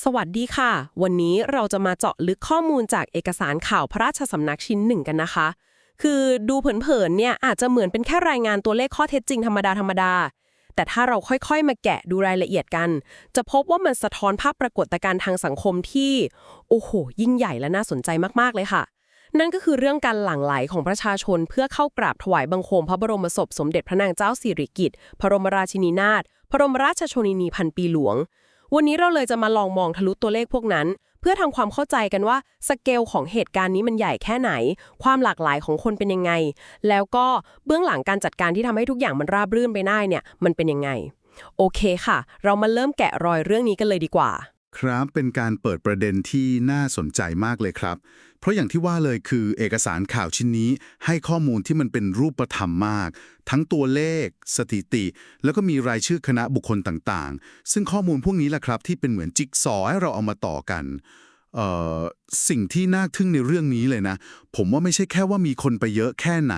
สวัสดีค่ะ วันนี้เราจะมาเจาะลึกข้อมูลจากเอกสารข่าวพระราชสำนักชิ้นหนึ่งกันนะคะ คือดูเผินๆเนี่ยอาจจะเหมือนเป็นแค่รายงานตัวเลขข้อเท็จจริงธรรมดาธรรมดา แต่ถ้าเราค่อยๆ มาแกะดูรายละเอียดกัน จะพบว่ามันสะท้อนภาพปรากฏการณ์ทางสังคมที่ โอ้โห ยิ่งใหญ่และน่าสนใจมากๆเลยค่ะ นั่นก็คือเรื่องการหลั่งไหลของประชาชนเพื่อเข้ากราบถวายบังคมพระบรมศพสมเด็จพระนางเจ้าสิริกิติ์พระบรมราชินีนาถพระบรมราชชนนีพันปีหลวง วันนี้เราเลยจะมาลองมองทะลุตัวเลขพวกนั้น เพื่อทำความเข้าใจกันว่าสเกลของเหตุการณ์นี้มันใหญ่แค่ไหน ความหลากหลายของคนเป็นยังไง แล้วก็เบื้องหลังการจัดการที่ทำให้ทุกอย่างมันราบรื่นไปได้เนี่ยมันเป็นยังไง โอเคค่ะ เรามาเริ่มแกะรอยเรื่องนี้กันเลยดีกว่า ครับเป็นการเปิดประเด็นที่น่าสนใจมากเลยครับ เพราะอย่างที่ว่าเลยคือเอกสารข่าวชิ้นนี้ ให้ข้อมูลที่มันเป็นรูปธรรมมาก ทั้งตัวเลข สถิติ แล้วก็มีรายชื่อคณะบุคคลต่างๆ ซึ่งข้อมูลพวกนี้แหละครับที่เป็นเหมือนจิ๊กซอว์ให้เราเอามาต่อกัน สิ่งที่น่าทึ่งในเรื่องนี้เลยนะ ผมว่าไม่ใช่แค่ว่ามีคนไปเยอะแค่ไหน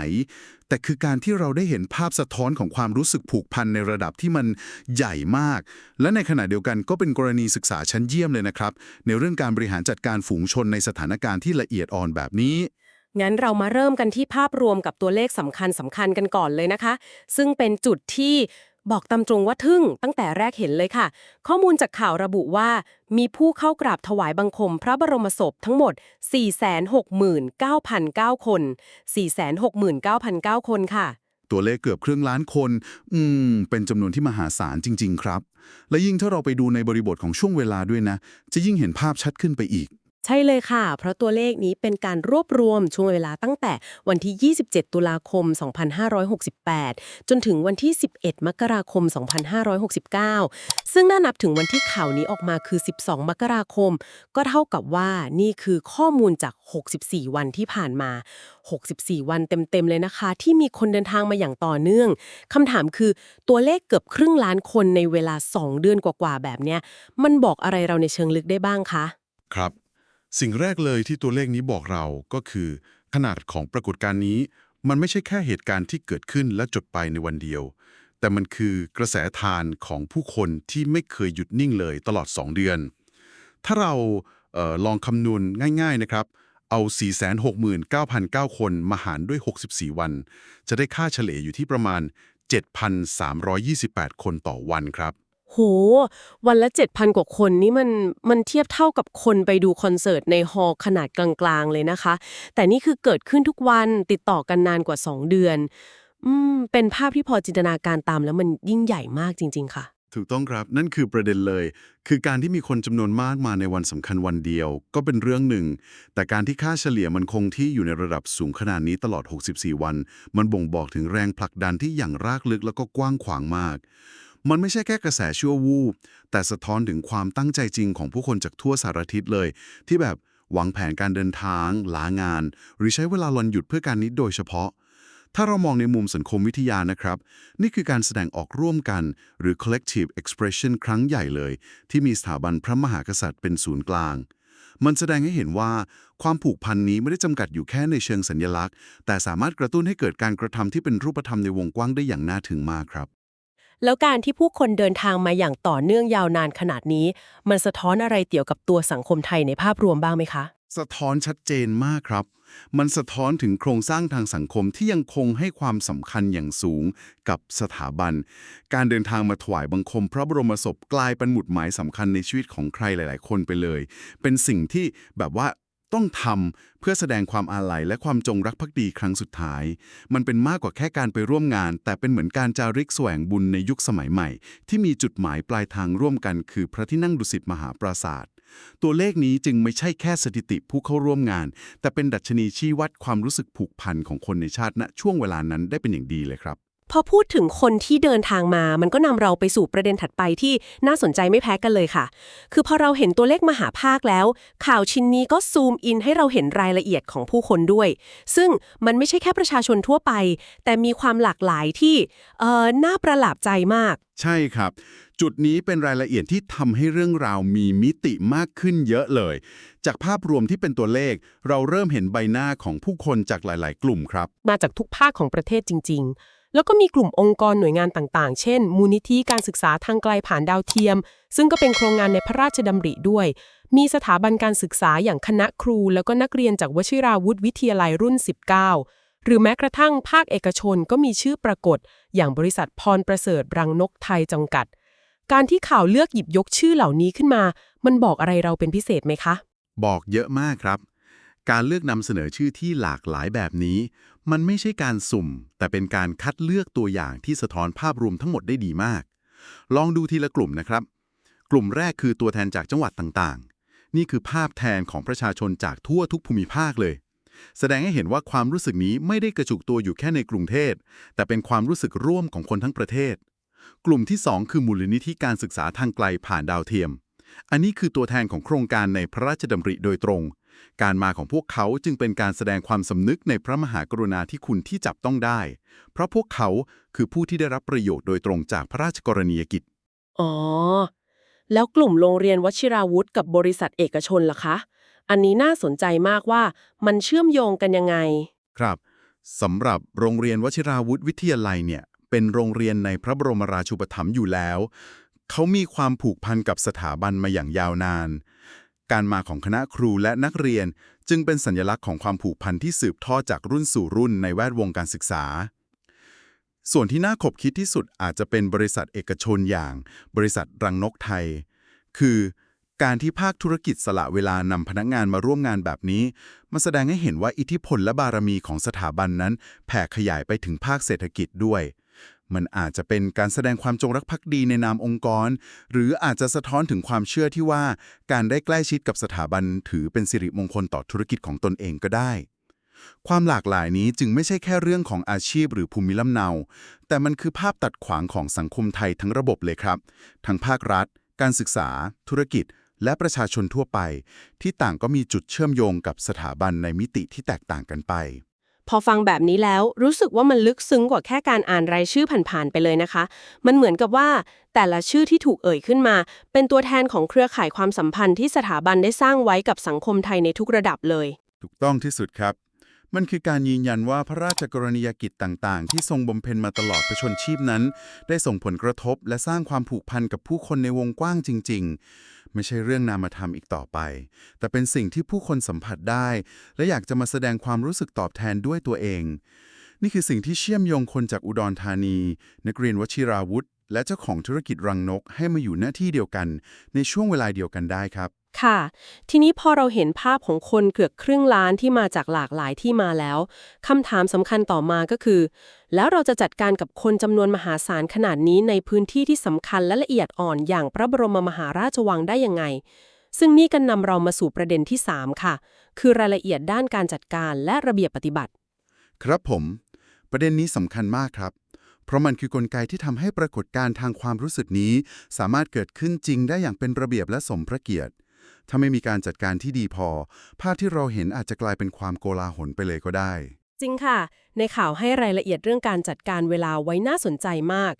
แต่คือการที่เราได้เห็นภาพสะท้อนของความรู้สึกผูกพันในระดับที่มันใหญ่มาก และในขณะเดียวกันก็เป็นกรณีศึกษาชั้นเยี่ยมเลยนะครับ ในเรื่องการบริหารจัดการฝูงชนในสถานการณ์ที่ละเอียดอ่อนแบบนี้งั้นเรามาเริ่มกันที่ภาพรวมกับตัวเลขสำคัญสำคัญกันก่อนเลยนะคะ ซึ่งเป็นจุดที่ บอกตามตรงว่าทึ่งตั้งแต่แรกเห็นเลยค่ะ ข้อมูลจากข่าวระบุว่า มีผู้เข้ากราบถวายบังคมพระบรมศพทั้งหมด 469,009 คน 469,009 คนค่ะ ตัวเลขเกือบครึ่งล้านคน อืม เป็นจำนวนที่มหาศาลจริง ๆ ครับ และยิ่งถ้าเราไปดูในบริบทของช่วงเวลาด้วยนะ จะยิ่งเห็นภาพชัดขึ้นไปอีก ใช่เลยค่ะ เพราะตัวเลขนี้เป็นการรวบรวมช่วงเวลาตั้งแต่วันที่ 27 ตุลาคม 2568 จนถึงวันที่ 11 มกราคม 2569 ซึ่งน่านับถึงวันที่ข่าวนี้ออกมาคือ 12 มกราคม ก็เท่ากับว่านี่คือข้อมูลจาก 64 วันที่ผ่านมา 64 วันเต็มๆเลยนะคะ ที่มีคนเดินทางมาอย่างต่อเนื่องคำถามคือตัวเลขเกือบครึ่งล้านคนในเวลา 2 เดือนกว่าๆแบบเนี้ยมันบอกอะไรเราในเชิงลึกได้บ้างคะ ครับ สิ่งแรกเลยที่ตัวเลขนี้บอกเราก็คือ ขนาดของปรากฏการณ์นี้ มันไม่ใช่แค่เหตุการณ์ที่เกิดขึ้นและจบไปในวันเดียว แต่มันคือกระแสทานของผู้คนที่ไม่เคยหยุดนิ่งเลยตลอด 2 เดือน ถ้าเราเออลองคำนวณง่ายๆนะครับ เอา 469,009 คนมาหารด้วย 64 วัน จะได้ค่าเฉลี่ยอยู่ที่ประมาณ 7,328 คนต่อวันครับ โห วันละ 7,000 กว่าคนนี่มันมันเทียบเท่ากับคนไปดูคอนเสิร์ตในฮอลล์ขนาดกลางๆ เลยนะคะ แต่นี่คือเกิดขึ้นทุกวันติดต่อกันนานกว่า 2 เดือน อืม เป็นภาพที่พอจินตนาการตามแล้วมันยิ่งใหญ่มากจริง ๆ ค่ะ ถูกต้องครับนั่นคือประเด็นเลย คือการที่มีคนจำนวนมากมาในวันสำคัญวันเดียว ก็เป็นเรื่องหนึ่ง แต่การที่ค่าเฉลี่ยมันคงที่อยู่ในระดับสูงขนาดนี้ตลอด 64 วัน มันบ่งบอกถึงแรงผลักดันที่อย่างรากลึกแล้วก็กว้างขวางมาก มันไม่ใช่แค่กระแสชั่ววูบแต่สะท้อนถึงความตั้งใจจริงของผู้คนจากทั่วสารทิศเลย ที่แบบวังแผนการเดินทาง ลางาน หรือใช้เวลาวันหยุดเพื่อการนี้โดยเฉพาะ ถ้าเรามองในมุมสังคมวิทยานะครับ นี่คือการแสดงออกร่วมกัน หรือ collective expression ครั้งใหญ่เลย ที่มีสถาบันพระมหากษัตริย์เป็นศูนย์กลาง มันแสดงให้เห็นว่าความผูกพันนี้ไม่ได้จำกัดอยู่แค่ในเชิงสัญญลักษณ์ แต่สามารถกระตุ้นให้เกิดการกระทำที่เป็นรูปธรรมในวงกว้างได้อย่างน่าถึงมากครับ แล้วการที่ผู้คนเดินทางมาอย่างต่อเนื่องยาวนานขนาดนี้ มันสะท้อนอะไรเกี่ยวกับตัวสังคมไทยในภาพรวมบ้างไหมคะ สะท้อนชัดเจนมากครับ มันสะท้อนถึงโครงสร้างทางสังคมที่ยังคงให้ความสำคัญอย่างสูงกับสถาบัน การเดินทางมาถวายบังคม พระบรมศพกลายเป็นหมุดหมายสำคัญในชีวิตของใครหลาย ๆ คนไปเลย เป็นสิ่งที่แบบว่า ต้องทำเพื่อแสดงความอาลัยและความจงรักภักดีครั้งสุดท้าย มันเป็นมากกว่าแค่การไปร่วมงาน แต่เป็นเหมือนการจาริกแสวงบุญในยุคสมัยใหม่ ที่มีจุดหมายปลายทางร่วมกัน คือพระที่นั่งดุสิตมหาปราศาสตร์ตัวเลขนี้จึงไม่ใช่แค่สถิติผู้เข้าร่วมงาน แต่เป็นดัชนีชี้วัดความรู้สึกผูกพันของคนในชาติณช่วงเวลานั้นได้เป็นอย่างดีเลยครับ พอพูดถึงคนที่เดินทางมา มันก็นำเราไปสู่ประเด็นถัดไปที่น่าสนใจไม่แพ้กันเลยค่ะ คือพอเราเห็นตัวเลขมหาภาคแล้ว ข่าวชิ้นนี้ก็ซูมอินให้เราเห็นรายละเอียดของผู้คนด้วย ซึ่งมันไม่ใช่แค่ประชาชนทั่วไป แต่มีความหลากหลายที่เอ่อน่าประหลาดใจมาก ใช่ครับ จุดนี้เป็นรายละเอียดที่ทำให้เรื่องราวมีมิติมากขึ้นเยอะเลย จากภาพรวมที่เป็นตัวเลข เราเริ่มเห็นใบหน้าของผู้คนจากหลาย ๆ กลุ่มครับ มาจากทุกภาคของประเทศจริง ๆ แล้วก็มีกลุ่มองค์กรหน่วยงานต่างๆ เช่น มูลนิธิการศึกษาทางไกลผ่านดาวเทียม ซึ่งก็เป็นโครงงานในพระราชดำริด้วย มีสถาบันการศึกษาอย่างคณะครู แล้วก็นักเรียนจากวชิราวุธวิทยาลัยรุ่น 19 หรือแม้กระทั่งภาคเอกชนก็มีชื่อปรากฏ อย่างบริษัทพรประเสริฐรังนกไทยจำกัด การที่ข่าวเลือกหยิบยกชื่อเหล่านี้ขึ้นมา มันบอกอะไรเราเป็นพิเศษไหมคะ บอกเยอะมากครับ การเลือกนำเสนอชื่อที่หลากหลายแบบนี้ มันไม่ใช่การสุ่ม แต่เป็นการคัดเลือกตัวอย่างที่สะท้อนภาพรวมทั้งหมดได้ดีมาก ลองดูทีละกลุ่มนะครับ กลุ่มแรกคือตัวแทนจากจังหวัดต่างๆ นี่คือภาพแทนของประชาชนจากทั่วทุกภูมิภาคเลย แสดงให้เห็นว่าความรู้สึกนี้ไม่ได้กระจุกตัวอยู่แค่ในกรุงเทพแต่เป็นความรู้สึกร่วมของคนทั้งประเทศ กลุ่มที่ 2 คือมูลนิธิการศึกษาทางไกลผ่านดาวเทียม อันนี้คือตัวแทนของโครงการในพระราชดำริโดยตรง การมาของพวกเขาจึงเป็นการแสดงความสำนึกในพระมหากรุณาธิคุณที่จับต้องได้ เพราะพวกเขาคือผู้ที่ได้รับประโยชน์โดยตรงจากพระราชกรณียกิจ อ๋อ แล้วกลุ่มโรงเรียนวชิราวุธกับบริษัทเอกชนล่ะคะ อันนี้น่าสนใจมากว่ามันเชื่อมโยงกันยังไง ครับสำหรับโรงเรียนวชิราวุธวิทยาลัยเนี่ยเป็นโรงเรียนในพระบรมราชูปถัมภ์อยู่แล้ว เขามีความผูกพันกับสถาบันมาอย่างยาวนาน การมาของคณะครูและนักเรียน จึงเป็นสัญลักษณ์ของความผูกพันที่สืบทอดจากรุ่นสู่รุ่นในแวดวงการศึกษา ส่วนที่น่าขบคิดที่สุดอาจจะเป็นบริษัทเอกชนอย่าง บริษัทรังนกไทย คือการที่ภาคธุรกิจสละเวลานำพนักงานมาร่วมงานแบบนี้มันแสดงให้เห็นว่าอิทธิพลและบารมีของสถาบันนั้น แผ่ขยายไปถึงภาคเศรษฐกิจด้วย มันอาจจะเป็นการแสดงความจงรักภักดีในนามองค์กร หรืออาจจะสะท้อนถึงความเชื่อที่ว่า การได้ใกล้ชิดกับสถาบันถือเป็นสิริมงคลต่อธุรกิจของตนเองก็ได้ ความหลากหลายนี้จึงไม่ใช่แค่เรื่องของอาชีพหรือภูมิลำเนา แต่มันคือภาพตัดขวางของสังคมไทยทั้งระบบเลยครับ ทั้งภาครัฐ การศึกษา ธุรกิจ และประชาชนทั่วไป ที่ต่างก็มีจุดเชื่อมโยงกับสถาบันในมิติที่แตกต่างกันไป พอฟังแบบนี้แล้วรู้สึกว่ามันลึกซึ้งกว่าแค่การอ่านรายชื่อผ่านๆไปเลยนะคะ มันเหมือนกับว่าแต่ละชื่อที่ถูกเอ่ยขึ้นมา เป็นตัวแทนของเครือข่ายความสัมพันธ์ที่สถาบันได้สร้างไว้กับสังคมไทยในทุกระดับเลย ถูกต้องที่สุดครับ มันคือการยืนยันว่าพระราชกรณียกิจต่างๆ ที่ทรงบำเพ็ญมาตลอดประชนชีพนั้น ได้ส่งผลกระทบและสร้างความผูกพันกับผู้คนในวงกว้างจริง ๆ ไม่ใช่เรื่องนามธรรมอีกต่อไป แต่เป็นสิ่งที่ผู้คนสัมผัสได้ และอยากจะมาแสดงความรู้สึกตอบแทนด้วยตัวเอง นี่คือสิ่งที่เชื่อมโยงคนจากอุดรธานี นักเรียนวชิราวุธ และเจ้าของธุรกิจรังนกให้มาอยู่หน้าที่เดียวกัน ในช่วงเวลาเดียวกันได้ครับ ค่ะ ทีนี้พอเราเห็นภาพของคนเกือบครึ่งล้านที่มาจากหลากหลายที่มาแล้วคำถามสำคัญต่อมาก็คือ แล้วเราจะจัดการกับคนจำนวนมหาศาลขนาดนี้ในพื้นที่ที่สำคัญและละเอียดอ่อนอย่างพระบรมมหาราชวังได้ยังไง ซึ่งนี่ก็นำเรามาสู่ประเด็นที่ 3 ค่ะ คือรายละเอียดด้านการจัดการและระเบียบปฏิบัติ ครับผม ประเด็นนี้สำคัญมากครับเพราะมันคือกลไกที่ทำให้ปรากฏการณ์ทางความรู้สึกนี้ สามารถเกิดขึ้นจริงได้อย่างเป็นระเบียบและสมพระเกียรติ ถ้าไม่มีการจัดการที่ดีพอ ภาพที่เราเห็นอาจจะกลายเป็นความโกลาหลไปเลยก็ได้ จริงค่ะ ในข่าวให้รายละเอียดเรื่องการจัดการเวลาไว้น่าสนใจมาก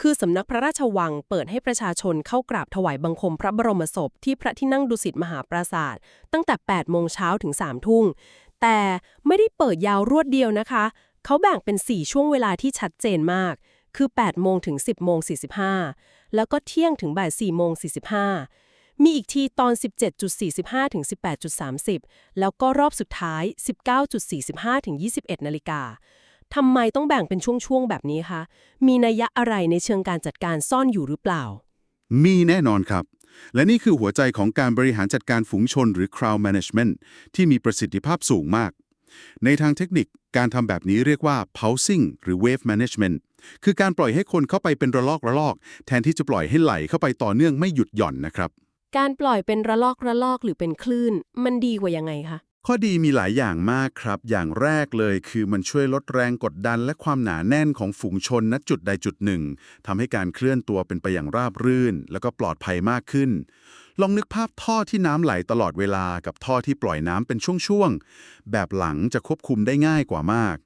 คือสำนักพระราชวังเปิดให้ประชาชนเข้ากราบถวายบังคมพระบรมศพที่พระที่นั่งดุสิตมหาปราศาสตร์ตั้งแต่ 8 โมงเช้าถึง 3 ทุ่ง แต่ไม่ได้เปิดยาวรวดเดียวนะคะ เขาแบ่งเป็น 4 ช่วงเวลาที่ชัดเจนมาก คือ 8 โมงถึง 10 โมง 45 แล้วก็เที่ยงถึงบ่าย4โมง 45 มีอีกทีตอน 17.45 ถึง 18.30 แล้วก็รอบสุดท้าย 19.45 ถึง 21 นาฬิกาทำไมต้องแบ่งเป็นช่วง ๆ แบบนี้คะ มีนัยยะอะไรในเชิงการจัดการซ่อนอยู่หรือเปล่า มีแน่นอนครับ และนี่คือหัวใจของการบริหารจัดการฝูงชนหรือ crowd management ที่มีประสิทธิภาพสูงมาก ในทางเทคนิคการทำแบบนี้เรียกว่า pulsing หรือ wave management คือการปล่อยให้คนเข้าไปเป็นระลอกระลอก แทนที่จะปล่อยให้ไหลเข้าไปต่อเนื่องไม่หยุดหย่อนนะครับ การปล่อยเป็นระลอกระลอกหรือเป็นคลื่น มันดีกว่ายังไงคะ ข้อดีมีหลายอย่างมากครับ อย่างแรกเลยคือมันช่วยลดแรงกดดันและความหนาแน่นของฝูงชนณจุดใดจุดหนึ่งทำให้การเคลื่อนตัวเป็นไปอย่างราบรื่น แล้วก็ปลอดภัยมากขึ้น ลองนึกภาพท่อที่น้ำไหลตลอดเวลากับท่อที่ปล่อยน้ำเป็นช่วงๆแบบหลังจะควบคุมได้ง่ายกว่ามาก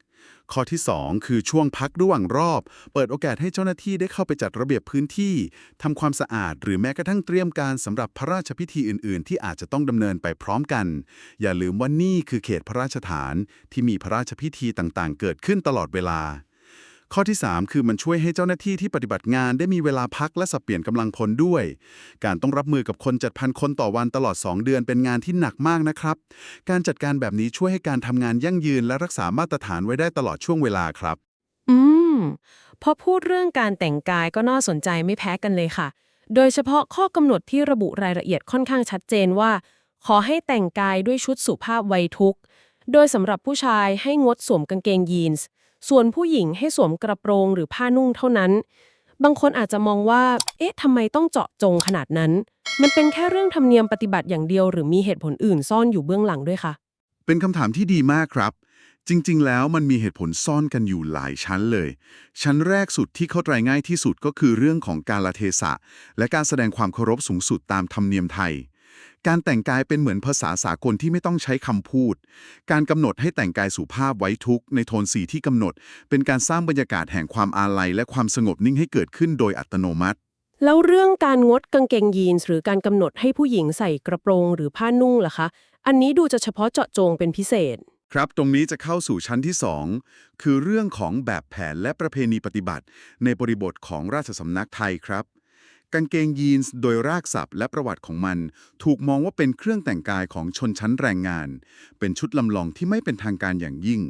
ข้อที่ 2 คือช่วงพักระหว่างรอบ เปิดโอกาสให้เจ้าหน้าที่ได้เข้าไปจัดระเบียบพื้นที่ทำความสะอาด หรือแม้กระทั่งเตรียมการสำหรับพระราชพิธีอื่น ๆ ที่อาจจะต้องดำเนินไปพร้อมกัน อย่าลืมว่านี่คือเขตพระราชฐานที่มีพระราชพิธีต่างๆ เกิดขึ้นตลอดเวลา ข้อที่ 3 คือมันช่วยให้เจ้าหน้าที่ที่ปฏิบัติงานได้มีเวลาพักและสับเปลี่ยนกำลังพลด้วย การต้องรับมือกับคน7,000คนต่อวันตลอด 2 เดือนเป็นงานที่หนักมากนะครับ การจัดการแบบนี้ช่วยให้การทำงานยั่งยืนและรักษามาตรฐานไว้ได้ตลอดช่วงเวลาครับ อืมพอพูดเรื่องการแต่งกายก็น่าสนใจไม่แพ้กันเลยค่ะ โดยเฉพาะข้อกำหนดที่ระบุรายละเอียดค่อนข้างชัดเจนว่า ขอให้แต่งกายด้วยชุดสุภาพไวยทุกข์โดยสำหรับผู้ชายให้งดสวมกางเกงยีนส์ ส่วนผู้หญิงให้สวมกระโปรงหรือผ้านุ่งเท่านั้น บางคนอาจจะมองว่า เอ๊ะทำไมต้องเจาะจงขนาดนั้น มันเป็นแค่เรื่องธรรมเนียมปฏิบัติอย่างเดียว หรือมีเหตุผลอื่นซ่อนอยู่เบื้องหลังด้วยคะเป็นคำถามที่ดีมากครับ จริง ๆ แล้วมันมีเหตุผลซ่อนกันอยู่หลายชั้นเลย ชั้นแรกสุดที่เข้าใจง่ายที่สุดก็คือเรื่องของการละเทศะ และการแสดงความเคารพสูงสุดตามธรรมเนียมไทย การแต่งกายเป็นเหมือนภาษาสากลที่ไม่ต้องใช้คำพูด การกำหนดให้แต่งกายสุภาพไว้ทุกข์ในโทนสีที่กำหนด เป็นการสร้างบรรยากาศแห่งความอาลัยและความสงบนิ่งให้เกิดขึ้นโดยอัตโนมัติ แล้วเรื่องการงดกางเกงยีนส์หรือการกำหนดให้ผู้หญิงใส่กระโปรงหรือผ้านุ่งล่ะคะ อันนี้ดูจะเฉพาะเจาะจงเป็นพิเศษ ครับ ตรงนี้จะเข้าสู่ชั้นที่ 2 คือเรื่องของแบบแผนและประเพณีปฏิบัติ ในบริบทของราชสำนักไทยครับ กางเกงยีนส์โดยรากศัพท์และประวัติของมัน ถูกมองว่าเป็นเครื่องแต่งกายของชนชั้นแรงงาน เป็นชุดลำลองที่ไม่เป็นทางการอย่างยิ่ง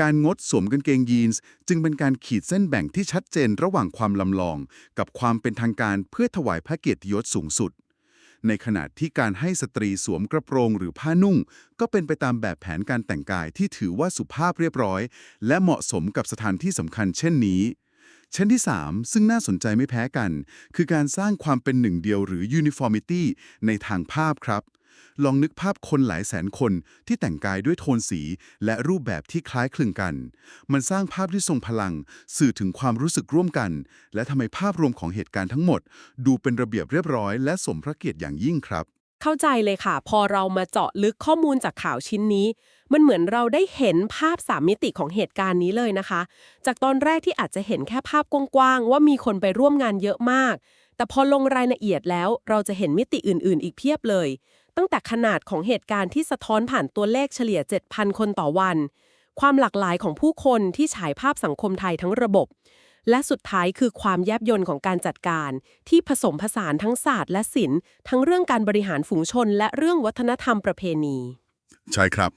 การงดสวมกางเกงยีนส์จึงเป็นการขีดเส้นแบ่งที่ชัดเจนระหว่างความลำลอง กับความเป็นทางการเพื่อถวายพระเกียรติยศสูงสุด ในขณะที่การให้สตรีสวมกระโปรงหรือผ้านุ่ง ก็เป็นไปตามแบบแผนการแต่งกายที่ถือว่าสุภาพเรียบร้อย และเหมาะสมกับสถานที่สำคัญเช่นนี้ ชั้นที่ 3 ซึ่งน่าสนใจไม่แพ้กัน คือการสร้างความเป็นหนึ่งเดียวหรือ uniformity ในทางภาพครับ ลองนึกภาพคนหลายแสนคนที่แต่งกายด้วยโทนสี และรูปแบบที่คล้ายคลึงกัน มันสร้างภาพที่ทรงพลัง สื่อถึงความรู้สึกร่วมกัน และทำให้ภาพรวมของเหตุการณ์ทั้งหมด ดูเป็นระเบียบเรียบร้อย และสมพระเกียรติอย่างยิ่งครับ เข้าใจเลยค่ะ พอเรามาเจาะลึกข้อมูลจากข่าวชิ้นนี้ มันเหมือนเราได้เห็นภาพสามมิติของเหตุการณ์นี้เลยนะคะ จากตอนแรกที่อาจจะเห็นแค่ภาพกว้างๆว่ามีคนไปร่วมงานเยอะมาก แต่พอลงรายละเอียดแล้วเราจะเห็นมิติอื่น ๆ อีกเพียบเลย ตั้งแต่ขนาดของเหตุการณ์ที่สะท้อนผ่านตัวเลขเฉลี่ย 7,000 คนต่อวัน ความหลากหลายของผู้คนที่ฉายภาพสังคมไทยทั้งระบบ และสุดท้ายคือความแยบยลของการจัดการ ที่ผสมผสานทั้งศาสตร์และศิลป์ทั้งเรื่องการบริหารฝูงชน และเรื่องวัฒนธรรมประเพณี ใช่ครับ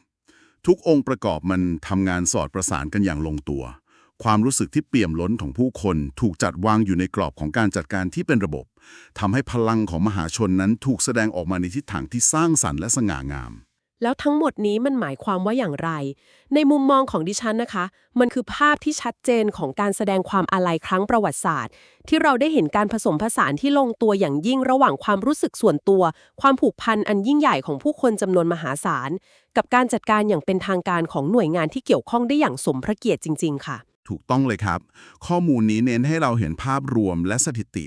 ทุกองค์ประกอบมันทำงานสอดประสานกันอย่างลงตัว ความรู้สึกที่เปี่ยมล้นของผู้คน ถูกจัดวางอยู่ในกรอบของการจัดการที่เป็นระบบทำให้พลังของมหาชนนั้นถูกแสดงออกมาในทิศทางที่สร้างสรรค์และสง่างาม แล้วทั้งหมดนี้มันหมายความว่าอย่างไร ในมุมมองของดิฉันนะคะ มันคือภาพที่ชัดเจนของการแสดงความอาลัยครั้งประวัติศาสตร์ ที่เราได้เห็นการผสมผสานที่ลงตัวอย่างยิ่งระหว่างความรู้สึกส่วนตัว ความผูกพันอันยิ่งใหญ่ของผู้คนจำนวนมหาศาล กับการจัดการอย่างเป็นทางการของหน่วยงานที่เกี่ยวข้องได้อย่างสมพระเกียรติจริง ๆ ค่ะ ถูกต้องเลยครับ ข้อมูลนี้เน้นให้เราเห็นภาพรวมและสถิติ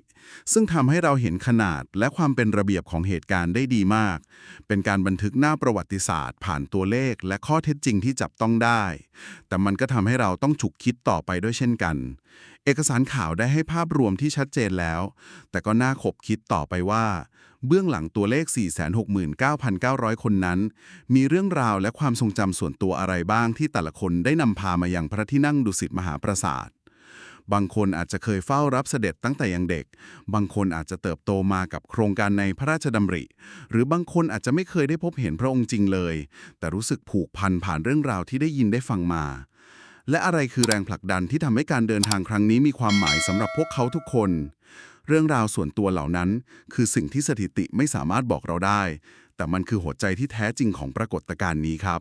ซึ่งทำให้เราเห็นขนาดและความเป็นระเบียบของเหตุการณ์ได้ดีมาก เป็นการบันทึกหน้าประวัติศาสตร์ ผ่านตัวเลขและข้อเท็จจริงที่จับต้องได้ แต่มันก็ทำให้เราต้องฉุกคิดต่อไปด้วยเช่นกัน เอกสารข่าวได้ให้ภาพรวมที่ชัดเจนแล้ว แต่ก็น่าขบคิดต่อไปว่า เบื้องหลังตัวเลข 469,900 คนนั้น มีเรื่องราวและความทรงจำส่วนตัวอะไรบ้างที่แต่ละคนได้นำพามาอยังพระที่นั่งดุสิตมหาปราสาทบางคนอาจจะเคยเฝ้ารับเสด็จตั้งแต่ยังเด็ก บางคนอาจจะเติบโตมากับโครงการในพระราชดำริ หรือบางคนอาจจะไม่เคยได้พบเห็นพระองค์จริงเลย แต่รู้สึกผูกพันผ่านเรื่องราวที่ได้ยินได้ฟังมา และอะไรคือแรงผลักดันที่ทำให้การเดินทางครั้งนี้มีความหมายสำหรับพวกเขาทุกคน เรื่องราวส่วนตัวเหล่านั้น คือสิ่งที่สถิติไม่สามารถบอกเราได้ แต่มันคือหัวใจที่แท้จริงของปรากฏการณ์นี้ครับ